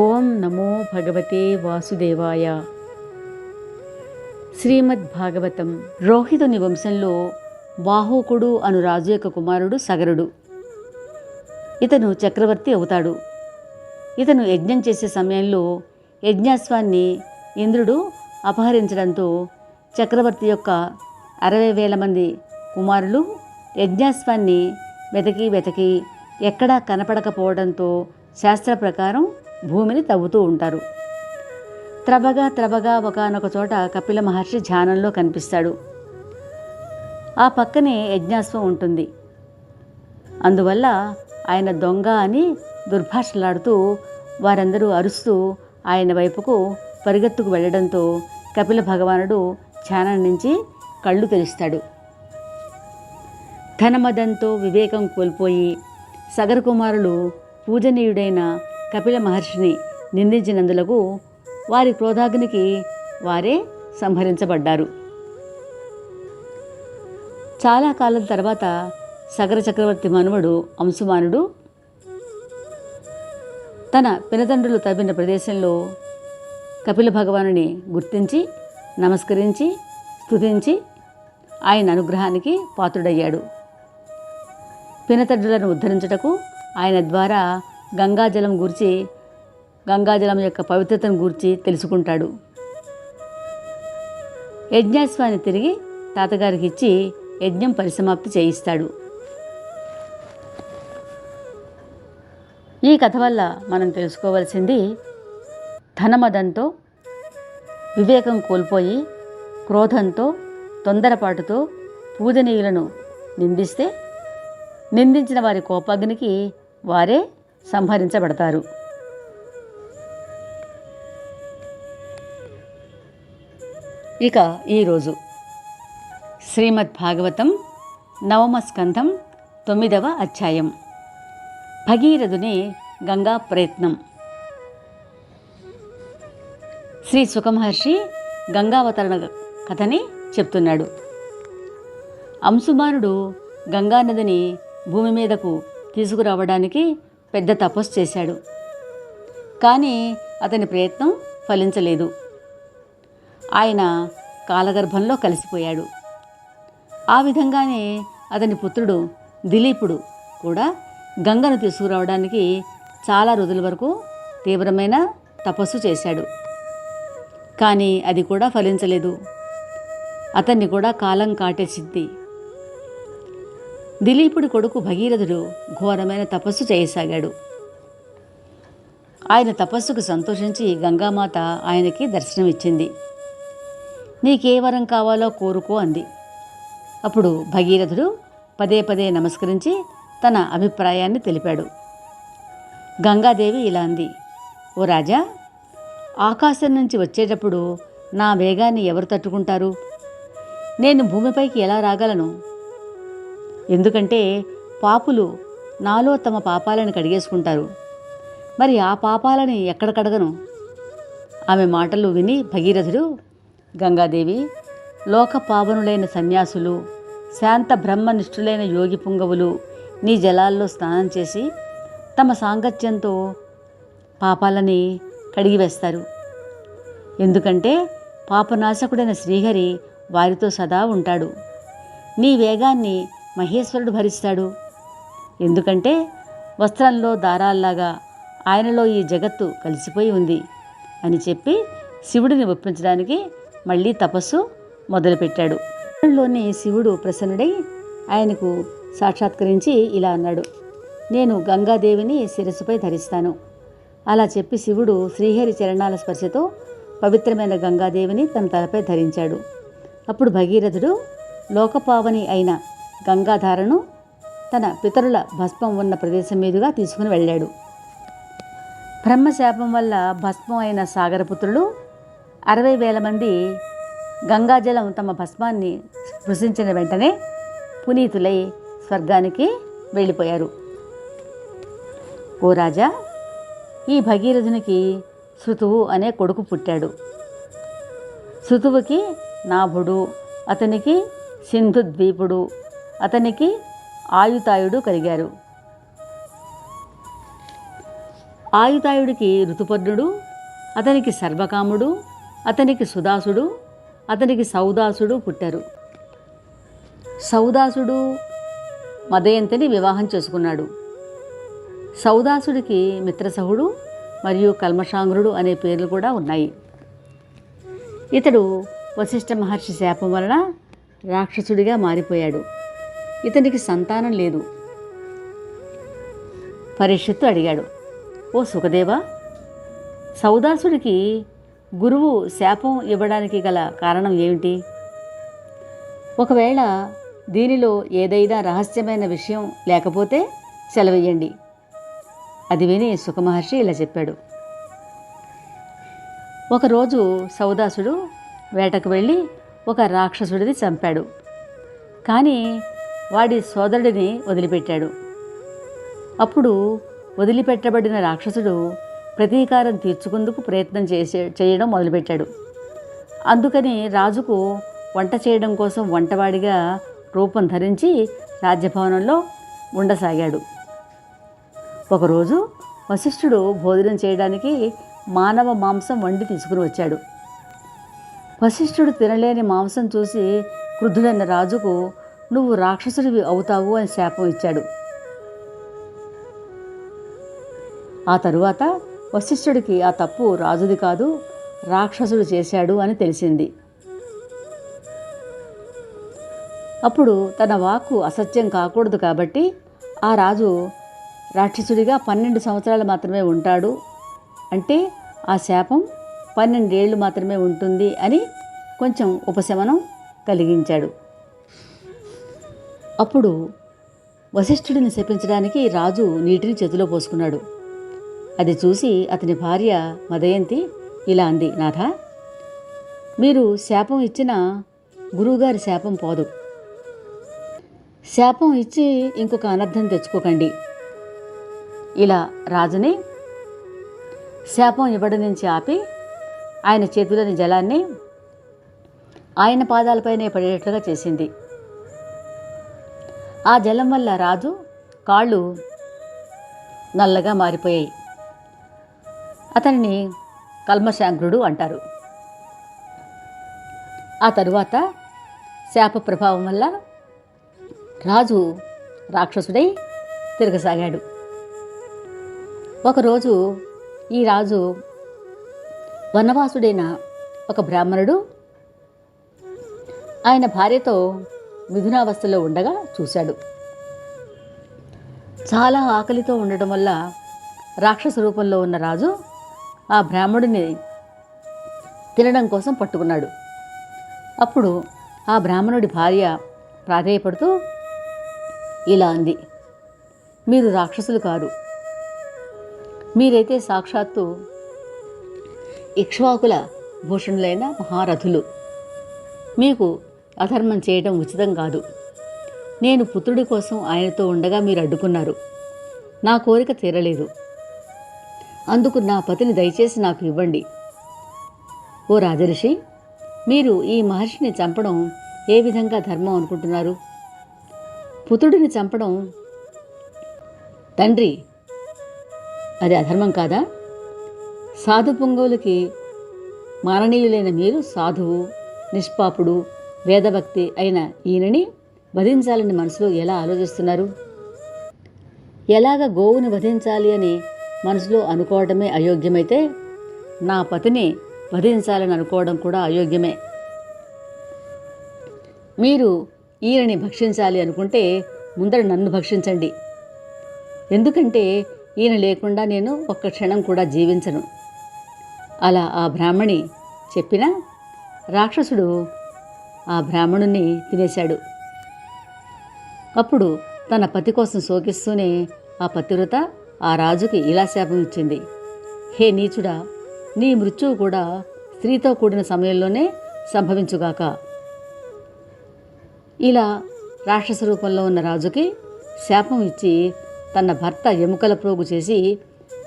ఓం నమో భగవతే వాసుదేవాయ. శ్రీమద్ భాగవతం రోహితుని వంశంలో బాహుకుడు అను రాజు యొక్క కుమారుడు సగరుడు. ఇతను చక్రవర్తి అవుతాడు. ఇతను యజ్ఞం చేసే సమయంలో యజ్ఞాస్వాన్ని ఇంద్రుడు అపహరించడంతో చక్రవర్తి యొక్క అరవై వేల మంది కుమారులు యజ్ఞాస్వాన్ని వెతకి వెతకి ఎక్కడా కనపడకపోవడంతో శాస్త్ర ప్రకారం భూమిని తవ్వుతూ ఉంటారు. త్రబగా త్రబగా ఒకనొక చోట కపిల మహర్షి ధ్యానంలో కనిపిస్తాడు. ఆ పక్కనే యజ్ఞాశ్వం ఉంటుంది. అందువల్ల ఆయన దొంగ అని దుర్భాషలాడుతూ వారందరూ అరుస్తూ ఆయన వైపుకు పరిగెత్తుకు వెళ్ళడంతో కపిల భగవానుడు ధ్యానం నుంచి కళ్ళు తెరుస్తాడు. ధనమదంతో వివేకం కోల్పోయి సగర కుమారులు పూజనీయుడైన కపిల మహర్షిని నిందించినందులకు వారి క్రోధాగ్నికి వారే సంహరించబడ్డారు. చాలా కాలం తర్వాత సగర చక్రవర్తి మనుమడు అంశుమానుడు తన పినతండ్రులు తవ్విన ప్రదేశంలో కపిల భగవానుని గుర్తించి నమస్కరించి స్తుతించి ఆయన అనుగ్రహానికి పాత్రుడయ్యాడు. పినతండ్రులను ఉద్ధరించుటకు ఆయన ద్వారా గంగాజలం గూర్చి గంగాజలం యొక్క పవిత్రతను గూర్చి తెలుసుకుంటాడు. యజ్ఞాశ్వాన్ని తిరిగి తాతగారికి ఇచ్చి యజ్ఞం పరిసమాప్తి చేయిస్తాడు. ఈ కథ వల్ల మనం తెలుసుకోవాల్సింది ధనమదంతో వివేకం కోల్పోయి క్రోధంతో తొందరపాటుతో పూజనీయులను నిందిస్తే నిందించిన వారి కోపాగ్నికి వారే సంహరించబడతారు. ఇక ఈరోజు శ్రీమద్ భాగవతం నవమ స్కంధం తొమ్మిదవ అధ్యాయం. భగీరథుని గంగా ప్రయత్నం. శ్రీ సుఖమహర్షి గంగావతరణ కథని చెప్తున్నాడు. అంశుమానుడు గంగానదిని భూమి మీదకు తీసుకురావడానికి పెద్ద తపస్సు చేశాడు. కానీ అతని ప్రయత్నం ఫలించలేదు. ఆయన కాలగర్భంలో కలిసిపోయాడు. ఆ విధంగానే అతని పుత్రుడు దిలీపుడు కూడా గంగను తీసుకురావడానికి చాలా రోజుల వరకు తీవ్రమైన తపస్సు చేశాడు. కానీ అది కూడా ఫలించలేదు. అతన్ని కూడా కాలం కాటేసింది దిలీపుడి కొడుకు భగీరథుడు ఘోరమైన తపస్సు చేయసాగాడు. ఆయన తపస్సుకు సంతోషించి గంగామాత ఆయనకి దర్శనమిచ్చింది. నీకే వరం కావాలో కోరుకో అంది. అప్పుడు భగీరథుడు పదే పదే నమస్కరించి తన అభిప్రాయాన్ని తెలిపాడు. గంగాదేవి ఇలా అంది ఓ రాజా ఆకాశం నుంచి వచ్చేటప్పుడు నా వేగాన్ని ఎవరు తట్టుకుంటారు? నేను భూమిపైకి ఎలా రాగలను? ఎందుకంటే పాపులు నాలో తమ పాపాలను కడిగేసుకుంటారు. మరి ఆ పాపాలని ఎక్కడ కడగను? ఆమె మాటలు విని భగీరథుడు గంగాదేవి లోక పావనులైన సన్యాసులు శాంత బ్రహ్మనిష్ఠులైన యోగి పుంగవులు నీ జలాల్లో స్నానం చేసి తమ సాంగత్యంతో పాపాలని కడిగివేస్తారు. ఎందుకంటే పాపనాశకుడైన శ్రీహరి వారితో సదా ఉంటాడు. నీ వేగాన్ని మహేశ్వరుడు భరిస్తాడు. ఎందుకంటే వస్త్రంలో దారాల్లాగా ఆయనలో ఈ జగత్తు కలిసిపోయి ఉంది అని చెప్పి శివుడిని ఒప్పించడానికి మళ్ళీ తపస్సు మొదలుపెట్టాడు. లోనే శివుడు ప్రసన్నుడై ఆయనకు సాక్షాత్కరించి ఇలా అన్నాడు నేను గంగాదేవిని శిరస్సుపై ధరిస్తాను అలా చెప్పి శివుడు శ్రీహరి చరణాల స్పర్శతో పవిత్రమైన గంగాదేవిని తన తలపై ధరించాడు. అప్పుడు భగీరథుడు లోకపావని అయిన గంగాధారను తన పితరుల భస్మం ఉన్న ప్రదేశం మీదుగా తీసుకుని వెళ్ళాడు. బ్రహ్మశాపం వల్ల భస్మం అయిన సాగరపుత్రులు అరవై వేల మంది గంగాజలం తమ భస్మాన్ని స్పృశించిన వెంటనే పునీతులై స్వర్గానికి వెళ్ళిపోయారు. ఓ రాజా ఈ భగీరథునికి శృతువు అనే కొడుకు పుట్టాడు. శృతువుకి నాభుడు అతనికి సింధుద్వీపుడు అతనికి ఆయుతాయుడు కలిగారు. ఆయుతాయుడికి ఋతుపర్ణుడు అతనికి సర్వకాముడు అతనికి సుదాసుడు అతనికి సౌదాసుడు పుట్టారు. సౌదాసుడు మదయంతిని వివాహం చేసుకున్నాడు. సౌదాసుడికి మిత్రసహుడు మరియు కల్మషాంగ్రుడు అనే పేర్లు కూడా ఉన్నాయి. ఇతడు వశిష్ఠ మహర్షి శాపం వలన రాక్షసుడిగా మారిపోయాడు. ఇతనికి సంతానం లేదు. పరీక్షిత్తు అడిగాడు ఓ సుఖదేవా సౌదాసుడికి గురువు శాపం ఇవ్వడానికి గల కారణం ఏమిటి? ఒకవేళ దీనిలో ఏదైనా రహస్యమైన విషయం లేకపోతే సెలవేయండి అది విని సుఖమహర్షి ఇలా చెప్పాడు ఒకరోజు సౌదాసుడు వేటకు వెళ్ళి ఒక రాక్షసుడిని చంపాడు. కానీ వాడి సోదరుడిని వదిలిపెట్టాడు. అప్పుడు వదిలిపెట్టబడిన రాక్షసుడు ప్రతీకారం తీర్చుకుందుకు ప్రయత్నం చేసే చేయడం మొదలుపెట్టాడు. అందుకని రాజుకు వంట చేయడం కోసం వంటవాడిగా రూపం ధరించి రాజ్యభవనంలో ఉండసాగాడు. ఒకరోజు వశిష్ఠుడు భోజనం చేయడానికి మానవ మాంసం వండి తీసుకుని వచ్చాడు. వశిష్ఠుడు తినలేని మాంసం చూసి క్రుద్ధుడైన రాజుకు నువ్వు రాక్షసుడివి అవుతావు అని శాపం ఇచ్చాడు. ఆ తరువాత వశిష్ఠుడికి ఆ తప్పు రాజుది కాదు రాక్షసుడు చేశాడు అని తెలిసింది. అప్పుడు తన వాక్కు అసత్యం కాకూడదు కాబట్టి ఆ రాజు రాక్షసుడిగా పన్నెండు సంవత్సరాలు మాత్రమే ఉంటాడు అంటే ఆ శాపం పన్నెండేళ్ళు మాత్రమే ఉంటుంది అని కొంచెం ఉపశమనం కలిగించాడు. అప్పుడు వశిష్ఠుడిని శపించడానికి రాజు నీటిని చేతిలో పోసుకున్నాడు. అది చూసి అతని భార్య మదయంతి ఇలా అంది నాథ మీరు శాపం ఇచ్చిన గురువుగారి శాపం పోదు. శాపం ఇచ్చి ఇంకొక అనర్థం తెచ్చుకోకండి. ఇలా రాజుని శాపం ఇవ్వడం నుంచి ఆపి ఆయన చేతిలోని జలాన్ని ఆయన పాదాలపైనే పడేటట్లుగా చేసింది. ఆ జలం వల్ల రాజు కాళ్ళు నల్లగా మారిపోయాయి. అతనిని కల్మశాంగ్రుడు అంటారు. ఆ తరువాత శాప ప్రభావం వల్ల రాజు రాక్షసుడై తిరగసాగాడు. ఒకరోజు ఈ రాజు వనవాసుడైన ఒక బ్రాహ్మణుడు ఆయన భార్యతో మిథునావస్థలో ఉండగా చూశాడు. చాలా ఆకలితో ఉండటం వల్ల రాక్షస రూపంలో ఉన్న రాజు ఆ బ్రాహ్మణుడిని తినడం కోసం పట్టుకున్నాడు. అప్పుడు ఆ బ్రాహ్మణుడి భార్య ప్రాధేయపడుతూ ఇలా అంది మీరు రాక్షసులు కారు. మీరైతే సాక్షాత్తు ఇక్ష్వాకుల భూషణులైన మహారథులు. మీకు అధర్మం చేయడం ఉచితం కాదు. నేను పుత్రుడి కోసం ఆయనతో ఉండగా మీరు అడ్డుకున్నారు. నా కోరిక తీరలేదు. అందుకు నా పతిని దయచేసి నాకు ఇవ్వండి. ఓ రాజర్షి మీరు ఈ మహర్షిని చంపడం ఏ విధంగా ధర్మం అనుకుంటున్నారు? పుత్రుడిని చంపడం తండ్రి అది అధర్మం కాదా? సాధు పొంగవులకి మాననీయులైన మీరు సాధువు నిష్పాపుడు వేదభక్తి అయిన ఈయనని వధించాలని మనసులో ఎలా ఆలోచిస్తున్నారు? ఎలాగ గోవుని వధించాలి అని మనసులో అనుకోవడమే అయోగ్యమైతే నా పతిని వధించాలని అనుకోవడం కూడా అయోగ్యమే. మీరు ఈయనని భక్షించాలి అనుకుంటే ముందర నన్ను భక్షించండి. ఎందుకంటే ఈయన లేకుండా నేను ఒక్క క్షణం కూడా జీవించను. అలా ఆ బ్రాహ్మణి చెప్పిన రాక్షసుడు ఆ బ్రాహ్మణుని తినేశాడు. అప్పుడు తన పతి కోసం శోకిస్తూనే ఆ పతివ్రత ఆ రాజుకి ఇలా శాపం ఇచ్చింది హే నీచుడా నీ మృత్యువు కూడా స్త్రీతో కూడిన సమయంలోనే సంభవించుగాక ఇలా రాక్షస రూపంలో ఉన్న రాజుకి శాపం ఇచ్చి తన భర్త ఎముకల ప్రోగు చేసి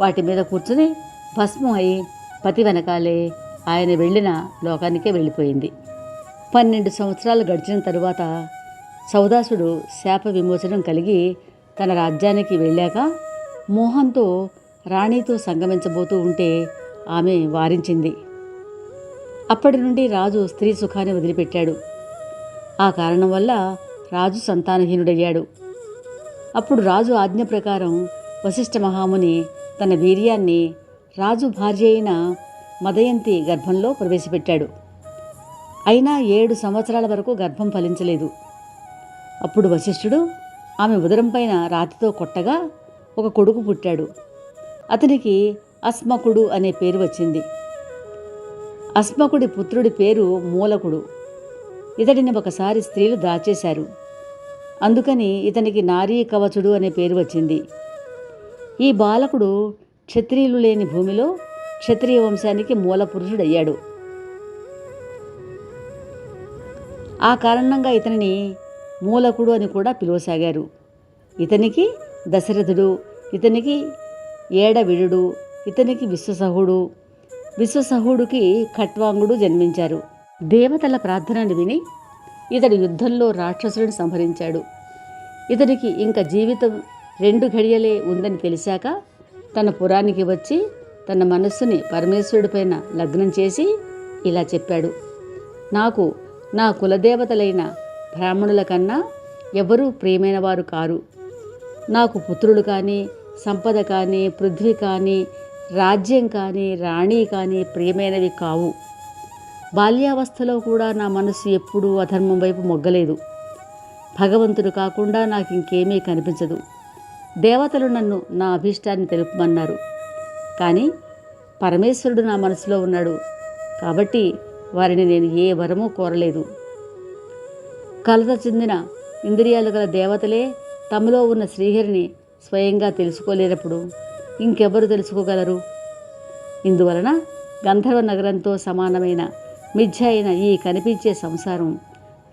వాటి మీద కూర్చుని భస్మం అయి పతి వెనకాలే ఆయన వెళ్ళిన లోకానికే వెళ్ళిపోయింది. పన్నెండు సంవత్సరాలు గడిచిన తరువాత సౌదాసుడు శాప విమోచనం కలిగి తన రాజ్యానికి వెళ్ళాక మోహంతో రాణితో సంగమించబోతూ ఉంటే ఆమె వారించింది. అప్పటి నుండి రాజు స్త్రీ సుఖాన్ని వదిలిపెట్టాడు. ఆ కారణం వల్ల రాజు సంతానహీనుడయ్యాడు. అప్పుడు రాజు ఆజ్ఞ ప్రకారం వశిష్ఠ మహాముని తన వీర్యాన్ని రాజు భార్య అయిన మదయంతి గర్భంలో ప్రవేశపెట్టాడు. అయినా ఏడు సంవత్సరాల వరకు గర్భం ఫలించలేదు. అప్పుడు వశిష్ఠుడు ఆమె ఉదరం పైన రాతితో కొట్టగా ఒక కొడుకు పుట్టాడు. అతనికి అస్మకుడు అనే పేరు వచ్చింది. అస్మకుడి పుత్రుడి పేరు మూలకుడు. ఇతడిని ఒకసారి స్త్రీలు దాచేశారు. అందుకని ఇతనికి నారీ కవచుడు అనే పేరు వచ్చింది. ఈ బాలకుడు క్షత్రియులు లేని భూమిలో క్షత్రియ వంశానికి మూల పురుషుడయ్యాడు ఆ కారణంగా ఇతనిని మూలకుడు అని కూడా పిలువసాగారు. ఇతనికి దశరథుడు ఇతనికి ఏడవిడుడు ఇతనికి విశ్వసహుడు విశ్వసహుడికి ఖట్వాంగుడు జన్మించారు. దేవతల ప్రార్థనను విని ఇతడు యుద్ధంలో రాక్షసుడిని సంహరించాడు. ఇతనికి ఇంకా జీవితం రెండు ఘడియలే ఉందని తెలిసాక తన పురానికి వచ్చి తన మనస్సుని పరమేశ్వరుడిపైన లగ్నం చేసి ఇలా చెప్పాడు. నాకు నా కులదేవతలైన బ్రాహ్మణుల కన్నా ఎవరూ ప్రియమైన వారు కారు. నాకు పుత్రులు కానీ సంపద కానీ పృథ్వీ కానీ రాజ్యం కానీ రాణి కానీ ప్రియమైనవి కావు. బాల్యావస్థలో కూడా నా మనసు ఎప్పుడూ అధర్మం వైపు మొగ్గలేదు. భగవంతుడు కాకుండా నాకు ఇంకేమీ కనిపించదు. దేవతలు నన్ను నా అభీష్టాన్ని తెలుపమన్నారు. కానీ పరమేశ్వరుడు నా మనసులో ఉన్నాడు. కాబట్టి వారిని నేను ఏ వరమూ కోరలేదు. కలత చెందిన ఇంద్రియాలు గల దేవతలే తమలో ఉన్న శ్రీహరిని స్వయంగా తెలుసుకోలేనప్పుడు ఇంకెవరు తెలుసుకోగలరు? ఇందువలన గంధర్వ నగరంతో సమానమైన మిథ్య అయిన ఈ కనిపించే సంసారం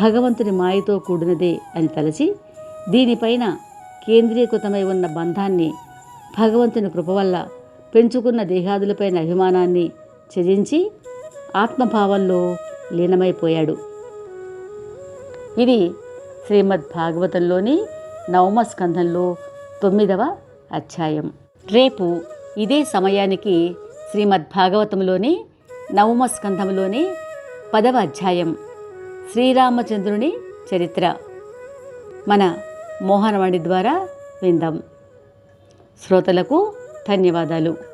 భగవంతుని మాయతో కూడినదే అని తలచి దీనిపైన కేంద్రీకృతమై ఉన్న బంధాన్ని భగవంతుని కృప వల్ల పెంచుకున్న దేహాదులపైన అభిమానాన్ని త్యజించి ఆత్మభావంలో లీనమైపోయాడు. ఇది శ్రీమద్ భాగవతంలోని నవమ స్కంధంలో తొమ్మిదవ అధ్యాయం. రేపు ఇదే సమయానికి శ్రీమద్ భాగవతంలోని నవమ స్కంధంలోని పదవ అధ్యాయం శ్రీరామచంద్రుని చరిత్ర. మన మోహనవాణి ద్వారా విందాం. శ్రోతలకు ధన్యవాదాలు.